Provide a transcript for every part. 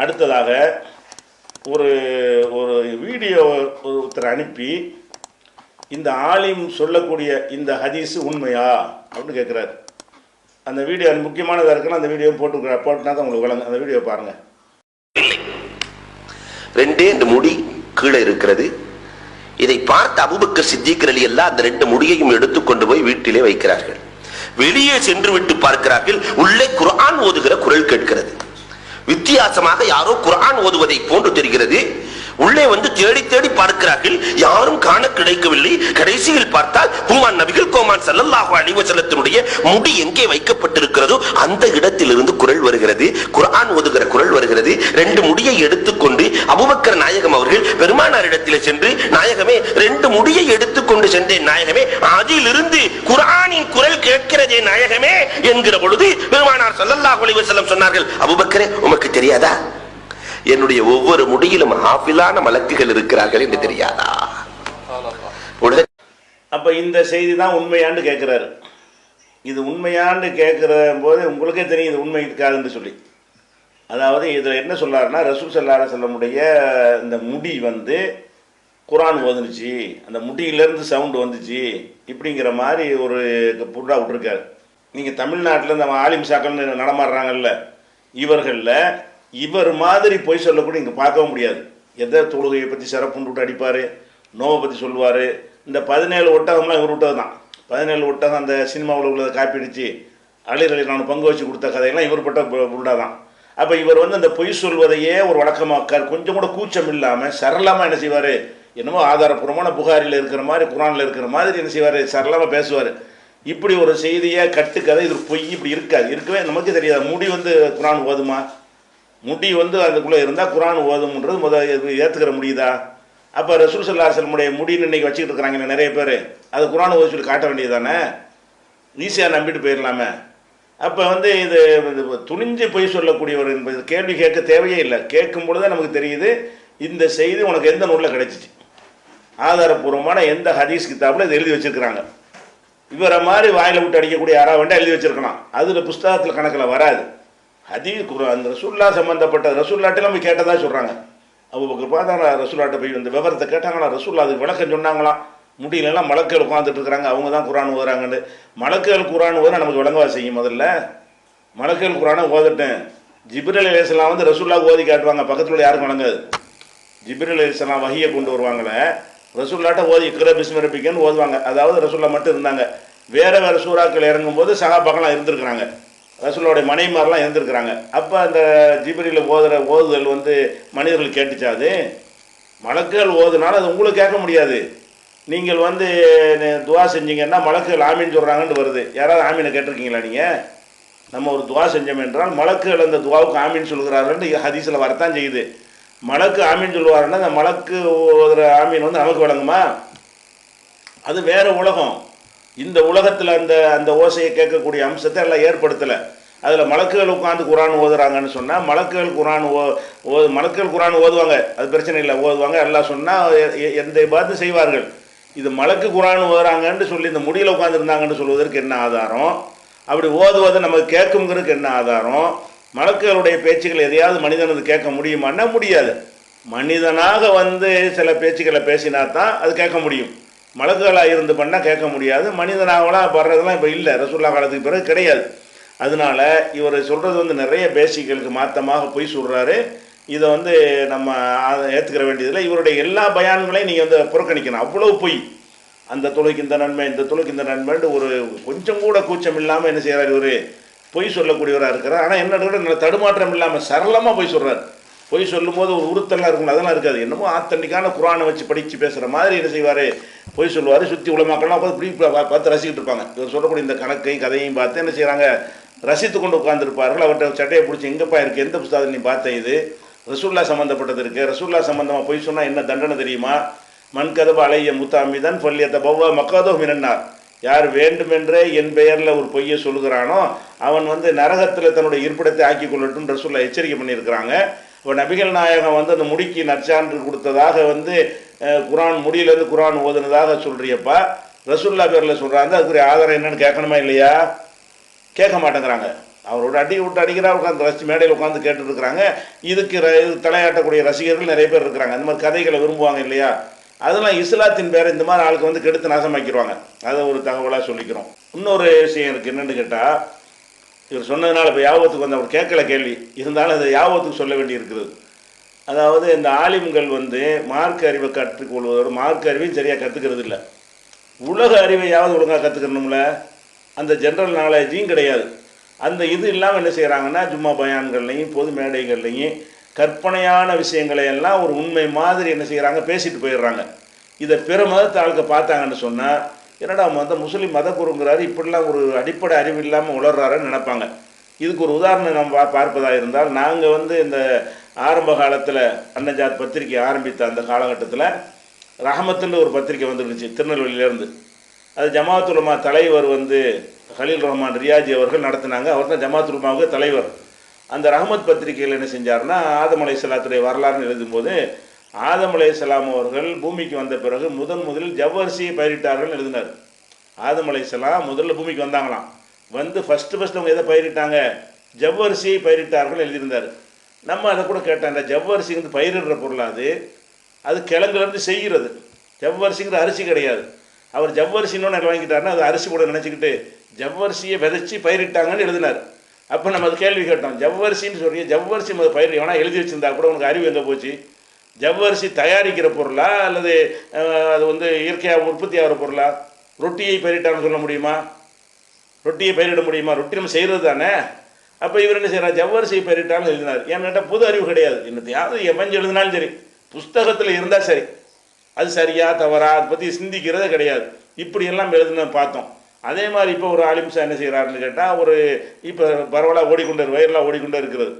அடுத்ததாக ஒரு ஒரு வீடியோ ஒருத்தர் அனுப்பி இந்த ஆலிம் சொல்லக்கூடிய இந்த ஹதீஸ் உண்மையா? அப்படின்னு கேட்குறாரு. அந்த வீடியோ முக்கியமானதாக இருக்குன்னு அந்த வீடியோ போட்டு போட்டுனா தான் உங்களுக்கு வழங்க அந்த வீடியோ பாருங்கள் ரெண்டே இந்த முடி கீழே இருக்கிறது. இதை பார்த்த அபுபக்கர் சித்திக் அலி எல்லாம் அந்த ரெண்டு முடியையும் எடுத்துக்கொண்டு போய் வீட்டிலே வைக்கிறார்கள். வெளியே சென்று விட்டு பார்க்கிறார்கள். உள்ளே குரான் ஓதுகிற குரல் கேட்கிறது. வித்தியாசமாக யாரோ குரான் ஓதுவதை போன்று தெரிகிறது. உள்ளே வந்து தேடி தேடி பார்க்கிறார்கள். யாரும் காண கிடைக்கவில்லை. கடைசியில் பார்த்தால் பூமான் நபிகள் கோமான் சல்லல்லாஹு அலைஹி முடி எங்கே வைக்கப்பட்டிருக்கிறதோ அந்த இடத்திலிருந்து குரல் வருகிறது. குர்ஆன் ஓதுகிற குரல் வருகிறது. ரெண்டு முடியை எடுத்துக்கொண்டு அபுபக்கர் நாயகம் அவர்கள் பெருமானாரிடத்திலே சென்று நாயகமே ரெண்டு முடியை எடுத்துக்கொண்டு சென்றேன் நாயகமே. அதிலிருந்து குரானின் குரல் கேட்கிறதே நாயகமே என்கிற பொழுது சல்லல்லா ஸல்லல்லாஹு அலைஹி சொன்னார்கள் அபுபக்கரே உமக்கு தெரியாதா? என்னுடைய ஒவ்வொரு முடியிலும் ஹாஃபிலான மலக்குகள் இருக்கிறார்கள் என்று தெரியாதா? அப்ப அப்போ இந்த செய்தி தான் உண்மையாண்டு கேட்குறாரு இது உண்மையாண்டு கேட்குற போது உங்களுக்கே தெரியும் இது உண்மை இருக்காதுன்னு சொல்லி. அதாவது இதில் என்ன சொல்லாருன்னா ரசூல் சல்லாஹ் செல்லமுடைய இந்த முடி வந்து குரான் ஓதுனுச்சு அந்த முடியிலேருந்து சவுண்டு வந்துச்சு. இப்படிங்கிற மாதிரி ஒரு புட்டா விட்ருக்காரு நீங்கள் தமிழ்நாட்டில் இந்த ஆலிம் சாக்கள்னு நடமாடுறாங்கல்ல இவர்களில் இவர் மாதிரி பொய் சொல்லக்கூட இங்கே பார்க்கவும் முடியாது. எதை தொழுகையை பற்றி சிறப்புன்னு விட்டு அடிப்பார் நோவை பற்றி சொல்லுவார் இந்த பதினேழு ஒட்டகம்லாம் இவர் விட்டது தான் பதினேழு ஒட்டகம் அந்த சினிமாவில் உள்ளதை காப்பி அடித்து அழிர் நான் பங்கு வச்சு கொடுத்த கதையெல்லாம் இவர் பட்ட புருடா தான் அப்போ இவர் வந்து அந்த பொய் சொல்வதையே ஒரு வழக்கமாக்கார். கொஞ்சம் கூட கூச்சம் இல்லாமல் சரளமாக என்ன செய்வார்? என்னமோ ஆதாரப்பூர்வமான புகாரில் இருக்கிற மாதிரி குரானில் இருக்கிற மாதிரி என்ன செய்வார்? சரளமாக பேசுவார். இப்படி ஒரு செய்தியை கட்டுக்கதை இது பொய் இப்படி இருக்காது. இருக்கவே நமக்கு தெரியாது. முடி வந்து குரான் ஓதுமா? முடி வந்து அதுக்குள்ளே இருந்தால் குரான் ஓதும்ன்றது முத ஏற்றுக்கிற முடியுதா? அப்போ ரசூல் சல்லாசலமுடைய முடின்னு இன்றைக்கி வச்சுக்கிட்டு இருக்கிறாங்க நிறைய பேர். அது குரான் ஓதி சொல்லி காட்ட வேண்டியது தானே ஈஸியாக நம்பிட்டு போயிடலாமே. அப்போ வந்து இது துணிஞ்சு பொய் சொல்லக்கூடியவர் என்பது கேள்வி கேட்க தேவையே இல்லை. கேட்கும் பொழுது நமக்கு தெரியுது இந்த செய்தி உனக்கு எந்த நூலில் கிடைச்சிச்சு? ஆதாரப்பூர்வமான எந்த ஹதீஸ் கிதாபில் இது எழுதி வச்சுருக்கிறாங்க? இவரை மாதிரி வாயில் விட்டு அடிக்கக்கூடிய யாராவது வேண்டாம் எழுதி வச்சிருக்கலாம். அதில் புஸ்தகத்தில் கணக்கில் வராது. ஹதீஸ் அந்த ரசுல்லா சம்மந்தப்பட்ட ரசூல்லாட்டெல்லாம் நம்ம கேட்டதாக சொல்கிறாங்க அவங்க பார்த்தாங்களா ரசுல்லாட்டை போய் இந்த விவரத்தை கேட்டாங்களா? ரசுல்லா அதுக்கு விளக்கம் சொன்னாங்களாம் முடியலன்னா மலக்கேல் உட்காந்துட்டு இருக்கிறாங்க. அவங்க தான் குரான் ஓதுறாங்கன்னு. மலக்கேல் குரான் ஓத நமக்கு விளங்கவா செய்யும் முதல்ல. மலக்கேல் குரானை ஓதட்டேன் ஜிப்ரல் அலிஸ்லாம் வந்து ரசுல்லா ஓதி காட்டுவாங்க. பக்கத்தில் யாரும் யாருக்கும் வழங்காது ஜிப்ரல் அலிஸ்லாம் வகையை கொண்டு வருவாங்களே. ரசூல்லாட்ட ஓதி இக்கிற பிஸ்மரப்பிக்கன்னு ஓதுவாங்க. அதாவது ரசூல்லா மட்டும் இருந்தாங்க. வேறு வேறு சூறாக்கள் இறங்கும்போது சகாபாக்கெல்லாம் இருந்திருக்கிறாங்க. ரசூலோடைய மனைவிமாரெலாம் இருந்திருக்கிறாங்க. அப்போ அந்த ஜிபிரியில் ஓதுகிற ஓதுதல் வந்து மனிதர்கள் கேட்டுச்சாது? மலக்குகள் ஓதுனாலும் அது உங்களுக்கு கேட்க முடியாது. நீங்கள் வந்து துவா செஞ்சீங்கன்னா மலக்குகள் ஆமீன் சொல்கிறாங்கன்னு வருது. யாராவது ஆமீனை கேட்டிருக்கீங்களா நீங்கள் நம்ம ஒரு துவா செஞ்சோம் என்றால் மலக்குகள் அந்த துவாவுக்கு ஆமீன் சொல்கிறார்கள் ஹதீஸில் வரத்தான் செய்யுது. மலக்கு ஆமீன் சொல்லுவாருன்னா அந்த மலக்கு ஓதுற ஆமீன் வந்து நமக்கு வழங்குமா? அது வேறு உலகம். இந்த உலகத்தில் அந்த அந்த ஓசையை கேட்கக்கூடிய அம்சத்தை எல்லாம் ஏற்படுத்தலை. அதில் மலக்குகள் உட்காந்து குரான் ஓதுறாங்கன்னு சொன்னால் மலக்குகள் குரான் ஓ ஓ மலக்குகள் குரான் ஓதுவாங்க. அது பிரச்சனை இல்லை ஓதுவாங்க. எல்லாம் சொன்னால் எந்த பார்த்து செய்வார்கள்? இது மலக்கு குரான் ஓதுறாங்கன்னு சொல்லி இந்த முடியில் உட்காந்துருந்தாங்கன்னு சொல்வதற்கு என்ன ஆதாரம்? அப்படி ஓதுவது நமக்கு கேட்குங்கிறதுக்கு என்ன ஆதாரம்? மலக்குகளுடைய பேச்சுக்கள் எதையாவது மனிதனது கேட்க முடியுமான்னா முடியாது. மனிதனாக வந்து சில பேச்சுக்களை பேசினா தான் அது கேட்க முடியும். மலக்குகளாக இருந்து பண்ணால் கேட்க முடியாது. மனிதனாகலாம் வர்றதெல்லாம் இப்போ இல்லை. ரசூல்லா காலத்துக்கு பிறகு கிடையாது. அதனால இவர் சொல்கிறது வந்து நிறைய பேசிக்களுக்கு மாற்றமாக பொய் சொல்கிறாரு இதை வந்து நம்ம ஏற்றுக்கிற வேண்டியதில்லை. இவருடைய எல்லா பயான்களையும் நீங்கள் வந்து புறக்கணிக்கணும். அவ்வளோ பொய். அந்த தொழுக்கு இந்த நன்மை இந்த தொழுக்கு இந்த நன்மைன்ட்டு ஒரு கொஞ்சம் கூட கூச்சம் இல்லாமல் என்ன செய்கிறார் இவர்? பொய் சொல்லக்கூடியவராக இருக்கிறார். ஆனால் என்ன நல்ல தடுமாற்றம் இல்லாமல் சரளமாக பொய் சொல்கிறார் பொய் சொல்லும்போது ஒரு உறுத்தல்லாம் இருக்கும். அதெல்லாம் இருக்காது. என்னமோ ஆத்தண்டிக்கான குரானை வச்சு படித்து பேசுகிற மாதிரி என்ன செய்வார்? பொய் சொல்லுவார். சுற்றி உலமாக்கள்லாம் பார்த்து இப்படி பார்த்து ரசிக்கிட்டு இருப்பாங்க. இவர் சொல்லக்கூடிய இந்த கணக்கையும் கதையும் பார்த்து என்ன செய்கிறாங்க ரசித்து கொண்டு உட்காந்துருப்பார்கள் அவர்கிட்ட சட்டையை பிடிச்சி எங்கேப்பா இருக்குது எந்த புஸ்தகத்தில் நீ பார்த்த இது? ரசூல்லா சம்மந்தப்பட்டது இருக்குது ரசூல்லா சம்மந்தமாக பொய் சொன்னால் என்ன தண்டனை தெரியுமா? மண் கதப அலைய முத்தாமிதான் பள்ளியத்தை பவ்வ மக்கதோ மினன்னார். யார் வேண்டுமென்றே என் பெயரில் ஒரு பொய்யை சொல்லுகிறானோ அவன் வந்து நரகத்தில் தன்னுடைய இருப்பிடத்தை ஆக்கி கொள்ளட்டும் ரசூலில் எச்சரிக்கை பண்ணியிருக்கிறாங்க. இப்போ நபிகள் நாயகம் வந்து அந்த முடிக்கு நற்சான்று கொடுத்ததாக வந்து குரான் முடியிலேருந்து குரான் ஓதுனதாக சொல்கிறியப்பா ரசூல்லா பேரில் சொல்கிறாங்க அதுக்குரிய ஆதாரம் என்னன்னு கேட்கணுமா இல்லையா? கேட்க மாட்டேங்கிறாங்க. அவரோட அடி விட்டு அடிக்கிறா உட்காந்து ரசி மேடையில் உட்காந்து கேட்டுருக்குறாங்க இதுக்கு ர- இது தலையாட்டக்கூடிய ரசிகர்கள் நிறைய பேர் இருக்கிறாங்க. அந்த மாதிரி கதைகளை விரும்புவாங்க இல்லையா? அதெல்லாம் இஸ்லாத்தின் பேர் இந்த மாதிரி ஆளுக்கு வந்து கெடுத்து நாசமாக்கிடுவாங்க. அதை ஒரு தகவலாக சொல்லிக்கிறோம். இன்னொரு விஷயம் இருக்குது என்னென்னு கேட்டால் இவர் சொன்னதுனால இப்போ யாபத்துக்கு வந்து அவர் கேட்கல கேள்வி. இருந்தாலும் அதை யாபத்துக்கு சொல்ல வேண்டி இருக்கிறது அதாவது இந்த ஆலிம்கள் வந்து மார்க்க அறிவை கற்றுக்கொள்வதோடு மார்க்க அறிவையும் சரியாக கற்றுக்கிறது இல்லை. உலக அறிவையாவது ஒழுங்காக கற்றுக்கணும்ல அந்த ஜென்ரல் நாலேஜையும் கிடையாது. அந்த இது இல்லாமல் என்ன செய்கிறாங்கன்னா சும்மா பயான்கள்லையும் பொது மேடைகள்லையும் கற்பனையான விஷயங்களை எல்லாம் ஒரு உண்மை மாதிரி என்ன செய்கிறாங்க பேசிட்டு போயிடுறாங்க. இதை பிற மதத்து ஆளுக்க பார்த்தாங்கன்னு சொன்னால் என்னடா மத முஸ்லீம் மத குருங்கிறாரு இப்படிலாம் ஒரு அடிப்படை அறிவு இல்லாமல் உளர்றாருன்னு நினைப்பாங்க. இதுக்கு ஒரு உதாரணம் நம்ம பா- பார்ப்பதாக இருந்தால் நாங்கள் வந்து இந்த ஆரம்ப காலத்தில் அன்னஜாத் பத்திரிகை ஆரம்பித்த அந்த காலகட்டத்தில் ரஹமத்துன்னு ஒரு பத்திரிக்கை வந்துருந்துச்சு திருநெல்வேலியிலேருந்து. அது ஜமாத்துலமா தலைவர் வந்து கலீல் ரஹ்மான் ரியாஜி அவர்கள் நடத்தினாங்க. அவர் தான் ஜமாத்துலமாவுக்கு தலைவர். அந்த ரஹமத் பத்திரிகையில் என்ன செஞ்சாருன்னா ஆதம் அலைஹிஸ்ஸலாத்துடைய வரலாறுன்னு எழுதும்போது ஆதம் சலாம் அவர்கள் பூமிக்கு வந்த பிறகு முதன் முதலில் ஜவ்வரிசியை பயிரிட்டார்கள் எழுதினார். ஆதம் சலாம் முதல்ல பூமிக்கு வந்தாங்களாம். வந்து ஃபஸ்ட்டு ஃபஸ்ட்டு அவங்க எதை பயிரிட்டாங்க? ஜவ்வரிசியை பயிரிட்டார்கள் எழுதியிருந்தார். நம்ம அதை கூட கேட்டோம் இந்த ஜவ்வரிசி வந்து பயிரிடுற பொருள் அது? அது கிழங்குலேருந்து செய்கிறது ஜவ்வரிசிங்கிற அரிசி கிடையாது. அவர் ஜவ்வரிசின்னு ஒன்று வாங்கிட்டாருன்னா அது அரிசி கூட நினச்சிக்கிட்டு ஜவ்வரிசியை விதைச்சி பயிரிட்டாங்கன்னு எழுதினார். அப்போ நம்ம அது கேள்வி கேட்டோம். ஜவ்வரிசின்னு சொல்லி ஜவ்வரிசி முதல் பயிர் எவனா எழுதி வச்சிருந்தா கூட உனக்கு அறிவு எங்கே போச்சு? ஜவ்வரிசி தயாரிக்கிற பொருளா அல்லது அது வந்து இயற்கையாக உற்பத்தி ஆகிற பொருளா? ரொட்டியை பயிரிட்டான்னு சொல்ல முடியுமா? ரொட்டியை பயிரிட முடியுமா? ரொட்டி நம்ம செய்கிறது தானே? அப்போ இவர் என்ன செய்கிறார் ஜவ்வரிசியை பயிரிட்டாலும் எழுதினார். என்கிட்ட புது அறிவு கிடையாது. என்னத்தையாவது எவஞ்சு எழுதினாலும் சரி புஸ்தகத்தில் இருந்தால் சரி. அது சரியா தவறா அதை பற்றி சிந்திக்கிறதே கிடையாது. இப்படியெல்லாம் எழுதுன பார்த்தோம். அதே மாதிரி இப்போ ஒரு ஆலிம்சா என்ன செய்கிறாருன்னு கேட்டால் ஒரு இப்போ பரவலாக ஓடிக்கொண்டு வயலாக ஓடிக்கொண்டே இருக்கிறது.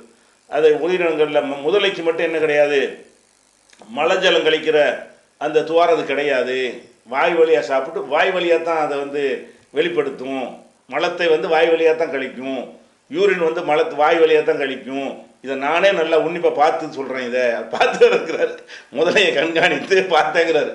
அது உயிரினங்களில் முதலைக்கு மட்டும் என்ன கிடையாது. மலஜலம் கழிக்கிற அந்த துவாரது கிடையாது. வாய் வழியாக சாப்பிட்டு வாய் வழியாக தான் அதை வந்து வெளிப்படுத்தும். மலத்தை வந்து வாய் வழியாக தான் கழிக்கும். யூரின் வந்து மலத்து வாய் வழியாக தான் கழிக்கும். இதை நானே நல்லா உன்னிப்பாக பார்த்து சொல்கிறேன் இதை. பார்த்து இருக்கிறார். முதலையை கண்காணித்து பார்த்தேங்கிறாரு.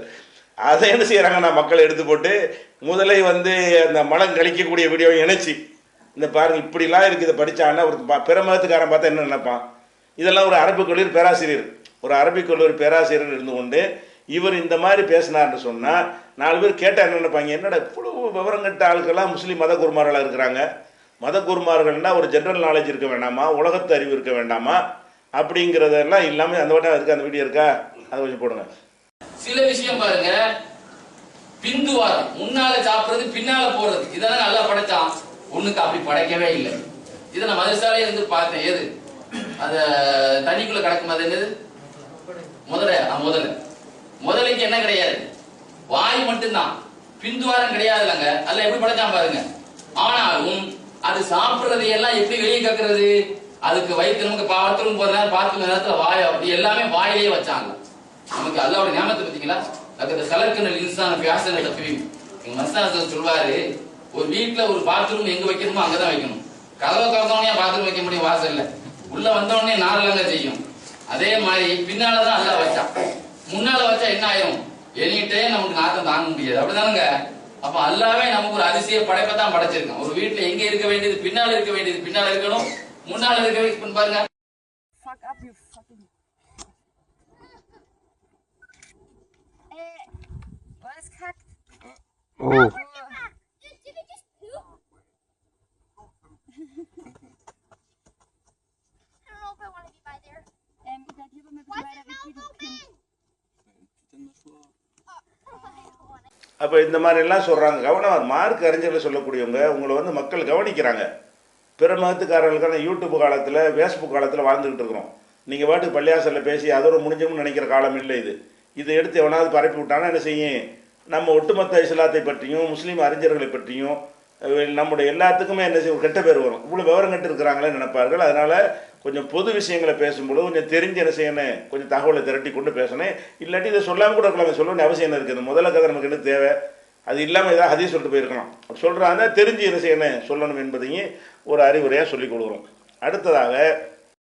அதை என்ன செய்கிறாங்கன்னா மக்களை எடுத்து போட்டு முதலை வந்து அந்த மலம் கழிக்கக்கூடிய வீடியோ இணைச்சி இந்த பாருங்கள் இப்படிலாம் இருக்குது. இதை படித்தான்னா ஒரு ப- பிற மதத்துக்காரன் பார்த்தா என்ன நினைப்பான்? இதெல்லாம் ஒரு அரபிக் கல்லூரி பேராசிரியர் ஒரு அரபிக் கல்லூரி பேராசிரியர் இருந்து கொண்டு இவர் இந்த மாதிரி பேசினார்னு சொன்னால் நாலு பேர் கேட்டால் என்ன நினைப்பாங்க? என்னடா இவ்வளோ விவரம் கட்ட ஆளுக்கெல்லாம் முஸ்லீம் மத குருமார்களாக இருக்கிறாங்க? மத குருமார்கள்னா ஒரு ஜென்ரல் நாலேஜ் இருக்க வேண்டாமா? உலகத்து அறிவு இருக்க வேண்டாமா? அப்படிங்கிறதெல்லாம் இல்லாமல் அந்த வட்டம் இருக்கா அந்த வீடியோ இருக்கா? அதை கொஞ்சம் போடுங்க. சில விஷயம் பாருங்க. பிந்துவாரம் முன்னால சாப்பிடுறது பின்னால போறது. இதெல்லாம் நல்லா படைச்சான் ஒண்ணுக்கு அப்படி படைக்கவே இல்லை. இதை நான் மதுரசாலையில இருந்து பார்த்தேன். எது? அத தண்ணிக்குள்ள கிடக்கும் அது என்னது? முதல்ல முதல்ல முதலைக்கு என்ன கிடையாது? வாய் மட்டும்தான். பிந்துவாரம் கிடையாது இல்லைங்க அதுல எப்படி படைச்சான் பாருங்க. ஆனாலும் அது சாப்பிடுறதை எல்லாம் எப்படி வெளியே கக்குறது? அதுக்கு வயிற்று நமக்கு பாத்ரூம் போற நேரம் பாத்ரூம் நேரத்துல வாய் அப்படி எல்லாமே வாயிலேயே வச்சாங்க. நமக்கு அல்லாவோட ஞாபகத்தை பார்த்தீங்களா? அதுக்கு கலர்கனல் இன்சான பியாசன தப்பியும் எங்க மஸ்தான சொல்வாரு ஒரு வீட்ல ஒரு பாத்ரூம் எங்க வைக்கணுமோ அங்கதான் வைக்கணும். கதவை திறந்தவனே பாத்ரூம் வைக்க முடியும்? வாசல்ல உள்ள வந்தவனே நாலங்க செய்யும். அதே மாதிரி பின்னாலதான் அல்லா வச்சான் முன்னால வச்சா என்ன ஆயிரும்? எண்ணிட்டே நமக்கு நாத்தம் தாங்க முடியாது. அப்படிதானுங்க அப்ப அல்லாவே நமக்கு ஒரு அதிசய படைப்பை தான் படைச்சிருக்கான். ஒரு வீட்டுல எங்க இருக்க வேண்டியது? பின்னால இருக்க வேண்டியது பின்னால இருக்கணும். முன்னால இருக்க பாருங்க. Kind. அப்போ இந்த மாதிரி எல்லாம் சொல்கிறாங்க கவனம் மார்க் அறிஞர்கள் சொல்லக்கூடியவங்க உங்களை வந்து மக்கள் கவனிக்கிறாங்க. பிற மதத்துக்காரர்களுக்கான யூடியூப் காலத்தில் ஃபேஸ்புக் காலத்தில் வாழ்ந்துக்கிட்டு இருக்கிறோம். நீங்கள் பாட்டுக்கு பள்ளியாசலில் பேசி அதோட முடிஞ்சோம்னு நினைக்கிற காலம் இல்லை இது. இதை எடுத்து எவனாவது பரப்பி விட்டானா என்ன செய்யும்? நம்ம ஒட்டுமொத்த இஸ்லாத்தை பற்றியும் முஸ்லீம் அறிஞர்களை பற்றியும் நம்முடைய எல்லாத்துக்குமே என்ன செய்யும் கெட்ட பேர் வரும். இவ்வளோ விவரம் கட்டு இருக்கிறாங்களே நினைப்பார்கள். அதனால் கொஞ்சம் பொது விஷயங்களை பேசும்போது கொஞ்சம் தெரிஞ்சு என்ன செய்யணும் கொஞ்சம் தகவலை திரட்டி கொண்டு பேசணும். இல்லாட்டி இதை சொல்லாமல் கூட இருக்கலாம். சொல்ல வேண்டிய அவசியம் என்ன இருக்குது முதல்ல கதை நமக்கு என்ன தேவை? அது இல்லாமல் ஏதாவது ஹதீஸ் சொல்லிட்டு போயிருக்கலாம். சொல்கிறாங்க தெரிஞ்சு என்ன செய்யணும் சொல்லணும் என்பதையும் ஒரு அறிவுரையாக சொல்லிக் கொடுக்குறோம். அடுத்ததாக